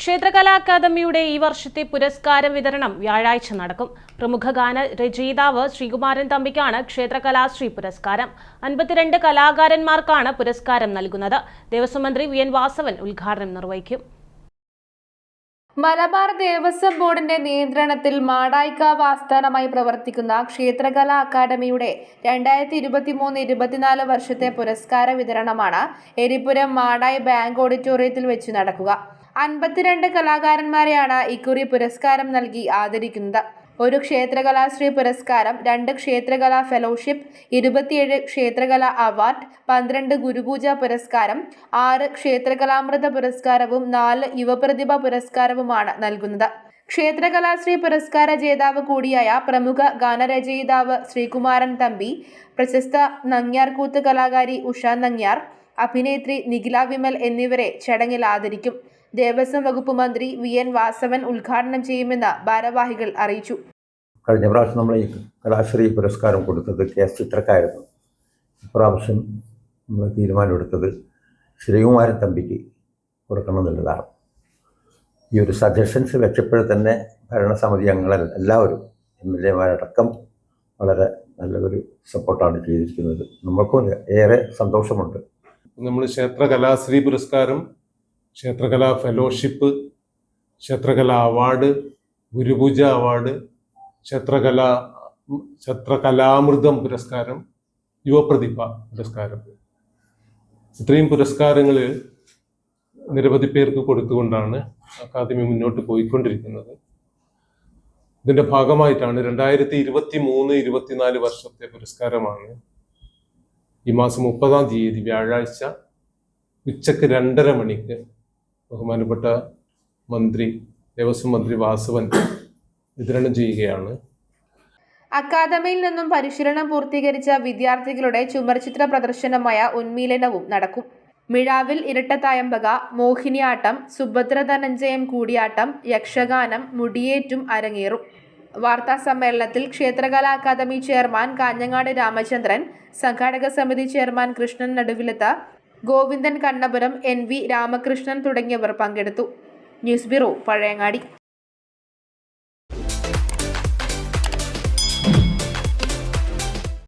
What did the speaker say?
ക്ഷേത്രകലാ അക്കാദമിയുടെ ഈ വർഷത്തെ പുരസ്കാര വിതരണം വ്യാഴാഴ്ച നടക്കും. പ്രമുഖ ഗാന രചയിതാവ് ശ്രീകുമാരൻ തമ്പിക്കാണ് ക്ഷേത്രകലാശ്രീ പുരസ്കാരം. അൻപത്തിരണ്ട് കലാകാരന്മാർക്കാണ് പുരസ്കാരം നൽകുന്നത്. ദേവസ്വം മന്ത്രി വി എൻ വാസവൻ ഉദ്ഘാടനം നിർവഹിക്കും. മലബാർ ദേവസ്വം ബോർഡിന്റെ നിയന്ത്രണത്തിൽ മാടായിക്കാവ് ആസ്ഥാനമായി പ്രവർത്തിക്കുന്ന ക്ഷേത്രകലാ അക്കാദമിയുടെ രണ്ടായിരത്തി ഇരുപത്തി മൂന്ന് ഇരുപത്തിനാല് വർഷത്തെ പുരസ്കാര വിതരണമാണ് എരിപുരം മാടായി ബാങ്ക് ഓഡിറ്റോറിയത്തിൽ വെച്ച് നടക്കുക. അൻപത്തിരണ്ട് കലാകാരന്മാരെയാണ് ഇക്കുറി പുരസ്കാരം നൽകി ആദരിക്കുന്നത്. ഒരു ക്ഷേത്രകലാശ്രീ പുരസ്കാരം രണ്ട് ക്ഷേത്രകലാ ഫെലോഷിപ്പ് ഇരുപത്തിയേഴ് ക്ഷേത്രകലാ അവാർഡ് പന്ത്രണ്ട് ഗുരുപൂജ പുരസ്കാരം ആറ് ക്ഷേത്രകലാമൃത പുരസ്കാരവും നാല് യുവപ്രതിഭ പുരസ്കാരവുമാണ് നൽകുന്നത്. ക്ഷേത്രകലാശ്രീ പുരസ്കാര ജേതാവ് കൂടിയായ പ്രമുഖ ഗാനരചയിതാവ് ശ്രീകുമാരൻ തമ്പി പ്രശസ്ത നങ്ങ്യാർകൂത്ത് കലാകാരി ഉഷ നങ്ങ്യാർ അഭിനേത്രി നിഖില വിമൽ എന്നിവരെ ചടങ്ങിൽ ആദരിക്കും. ദേവസ്വം വകുപ്പ് മന്ത്രി വി എൻ വാസവൻ ഉദ്ഘാടനം ചെയ്യുമെന്ന് ഭാരവാഹികൾ അറിയിച്ചു. കഴിഞ്ഞ പ്രാവശ്യം നമ്മൾ ഈ കലാശ്രീ പുരസ്കാരം കൊടുത്തത് കെ എസ് ചിത്രക്കായിരുന്നു. ഇപ്രാവശ്യം നമ്മൾ തീരുമാനമെടുത്തത് ശ്രീകുമാരൻ തമ്പിക്ക് കൊടുക്കണം എന്നുള്ളതാണ് ഈ ഒരു സജഷൻസ് വെച്ചപ്പോൾ തന്നെ ഭരണസമിതി അംഗങ്ങൾ എല്ലാവരും എം എൽ എമാരടക്കം വളരെ നല്ലൊരു സപ്പോർട്ടാണ് ചെയ്തിരിക്കുന്നത്. നമ്മൾക്കും ഏറെ സന്തോഷമുണ്ട്. നമ്മൾ ക്ഷേത്ര കലാശ്രീ പുരസ്കാരം ക്ഷേത്രകലാ ഫെലോഷിപ്പ് ക്ഷേത്രകലാ അവാർഡ് ഗുരുപൂജ അവാർഡ് ക്ഷേത്രകലാ ക്ഷേത്രകലാമൃതം പുരസ്കാരം യുവപ്രതിഭ പുരസ്കാരം. ഇത്രയും പുരസ്കാരങ്ങൾ നിരവധി പേർക്ക് കൊടുത്തുകൊണ്ടാണ് അക്കാദമി മുന്നോട്ട് പോയിക്കൊണ്ടിരിക്കുന്നത്. ഇതിന്റെ ഭാഗമായിട്ടാണ് രണ്ടായിരത്തി ഇരുപത്തി മൂന്ന് ഇരുപത്തിനാല് വർഷത്തെ പുരസ്കാരമാണ്. ഈ മാസം മുപ്പതാം തീയതി വ്യാഴാഴ്ച ഉച്ചയ്ക്ക് രണ്ടര മണിക്ക് ബഹുമാനപ്പെട്ട മന്ത്രി ദേവസ്വം മന്ത്രി വാസവൻ വിതരണം ചെയ്യുകയാണ്. അക്കാദമിയിൽ നിന്നും പരിശീലനം പൂർത്തീകരിച്ച വിദ്യാർത്ഥികളുടെ ചുമർചിത്ര പ്രദർശനമായ ഉന്മീലനവും നടക്കും. മിഴാവിൽ ഇരട്ടത്തായമ്പക മോഹിനിയാട്ടം സുഭദ്ര ധനഞ്ജയം കൂടിയാട്ടം യക്ഷഗാനം മുടിയേറ്റും അരങ്ങേറും. വാർത്താ സമ്മേളനത്തിൽ ക്ഷേത്രകലാ അക്കാദമി ചെയർമാൻ കാഞ്ഞങ്ങാട് രാമചന്ദ്രൻ സംഘാടക സമിതി chairman Krishnan Naduvilath Govindan Kannapuram N V Ramakrishnan തുടങ്ങിയവർ പങ്കെടുത്തു. News bureau Pazhayangadi.